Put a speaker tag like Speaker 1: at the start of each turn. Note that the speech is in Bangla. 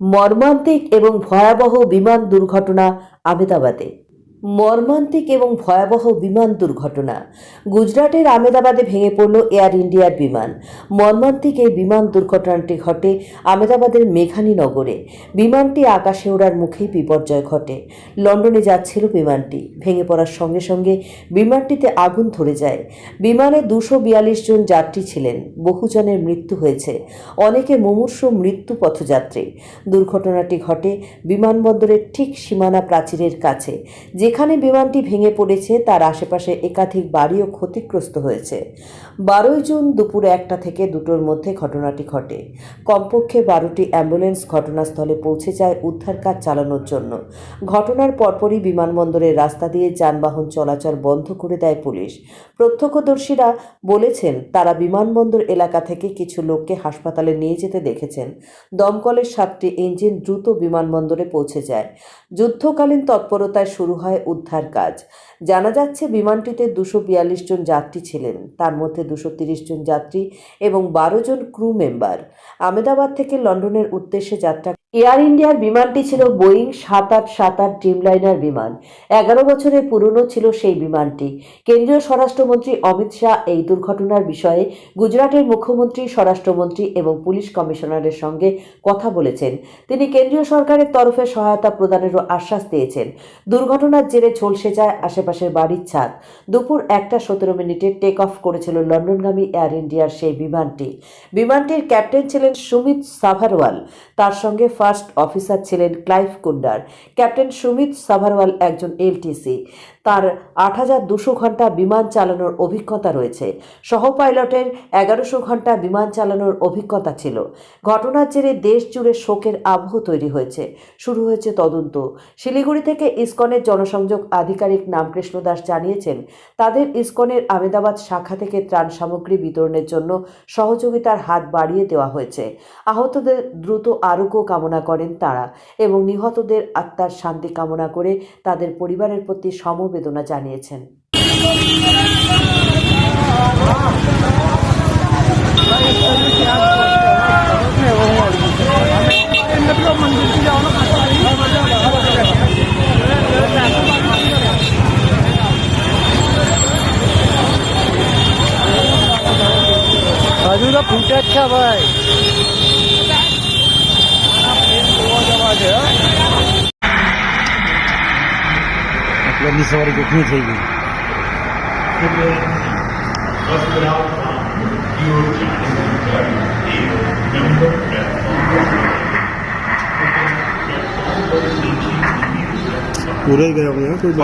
Speaker 1: মর্মান্তিক এবং ভয়াবহ বিমান দুর্ঘটনা আমেদাবাদে। মর্মান্তিক এবং ভয়াবহ বিমান দুর্ঘটনা। গুজরাটের আমেদাবাদে ভেঙে পড়ল এয়ার ইন্ডিয়ার বিমান। মর্মান্তিক এই বিমান দুর্ঘটনাটি ঘটে আমেদাবাদের মেঘানী নগরে। বিমানটি আকাশে ওড়ার মুখেই বিপর্যয় ঘটে। লন্ডনে যাচ্ছিল বিমানটি। ভেঙে পড়ার সঙ্গে সঙ্গে বিমানটিতে আগুন ধরে যায়। বিমানে দুশো বিয়াল্লিশ জন যাত্রী ছিলেন। বহুজনের মৃত্যু হয়েছে। অনেকে মুমূর্ষ মৃত্যু পথযাত্রী। দুর্ঘটনাটি ঘটে বিমানবন্দরের ঠিক সীমানা প্রাচীরের কাছে যেখানে বিমানটি ভেঙে পড়েছে, তার আশেপাশে একাধিক বাড়িও ক্ষতিগ্রস্ত হয়েছে। বারোই জুন দুপুর একটা থেকে দুটোর মধ্যে ঘটনাটি ঘটে। কমপক্ষে বারোটি অ্যাম্বুলেন্স ঘটনাস্থলে পৌঁছে যায় উদ্ধার কাজ চালানোর জন্য। ঘটনার পরপরই বিমানবন্দরের রাস্তা দিয়ে যানবাহন চলাচল বন্ধ করে দেয় পুলিশ। প্রত্যক্ষদর্শীরা বলেছেন, তারা বিমানবন্দর এলাকা থেকে কিছু লোককে হাসপাতালে নিয়ে যেতে দেখেছেন। দমকলের সাতটি ইঞ্জিন দ্রুত বিমানবন্দরে পৌঁছে যায়। যুদ্ধকালীন তৎপরতায় শুরু হয় উদ্ধার কাজ। জানা যাচ্ছে, বিমানটিতে দুশো বিয়াল্লিশ জন যাত্রী ছিলেন। তার মধ্যে দুশো তিরিশ জন যাত্রী এবং বারো জন ক্রু মেম্বার। আমেদাবাদ থেকে লন্ডনের উদ্দেশ্যে যাত্রা এয়ার ইন্ডিয়ার বিমানটি ছিল বোয়িং সাত আট সাত আট ড্রিমলাইনার বিমান। এগারো বছরের পুরনো ছিল সেই বিমানটি। কেন্দ্রীয় স্বরাষ্ট্রমন্ত্রী অমিত শাহ এই দুর্ঘটনার বিষয়ে গুজরাটের মুখ্যমন্ত্রী, স্বরাষ্ট্রমন্ত্রী এবং পুলিশ কমিশনারের সঙ্গে কথা বলেছেন। তিনি কেন্দ্রীয় সরকারের তরফে সহায়তা প্রদানেরও আশ্বাস দিয়েছেন। দুর্ঘটনার জেরে ঝলসে যায় আশেপাশের বাড়ির ছাদ। দুপুর একটা সতেরো মিনিটে টেক অফ করেছিল লন্ডনগামী এয়ার ইন্ডিয়ার সেই বিমানটি। বিমানটির ক্যাপ্টেন ছিলেন সুমিত সাভারওয়াল। তার সঙ্গে ফার্স্ট অফিসার ছিলেন ক্লাইভ কুন্ডার। ক্যাপ্টেন সুমিত সাভারওয়াল একজন এলটিসি তার আট হাজার দুশো ঘণ্টা বিমান চালানোর অভিজ্ঞতা রয়েছে। সহ পাইলটের এগারোশো ঘণ্টা বিমান চালানোর অভিজ্ঞতা ছিল। ঘটনার জেরে দেশ জুড়ে শোকের আবহ তৈরি হয়েছে। শুরু হয়েছে তদন্ত। শিলিগুড়ি থেকে ইসকনের জনসংযোগ আধিকারিক নামকৃষ্ণ দাস জানিয়েছেন, তাদের ইসকনের আমেদাবাদ শাখা থেকে ত্রাণ সামগ্রী বিতরণের জন্য সহযোগিতার হাত বাড়িয়ে দেওয়া হয়েছে। আহতদের দ্রুত আরোগ্য কামনা কামনা করেন তারা এবং নিহতদের আত্মার শান্তি কামনা করে তাদের পরিবারের প্রতি সমবেদনা জানিয়েছেন।
Speaker 2: बाजू का છે પ્લેનની સવારી ગોઠવી થઈ ગઈ. પૂરાઈ ગયા કોઈ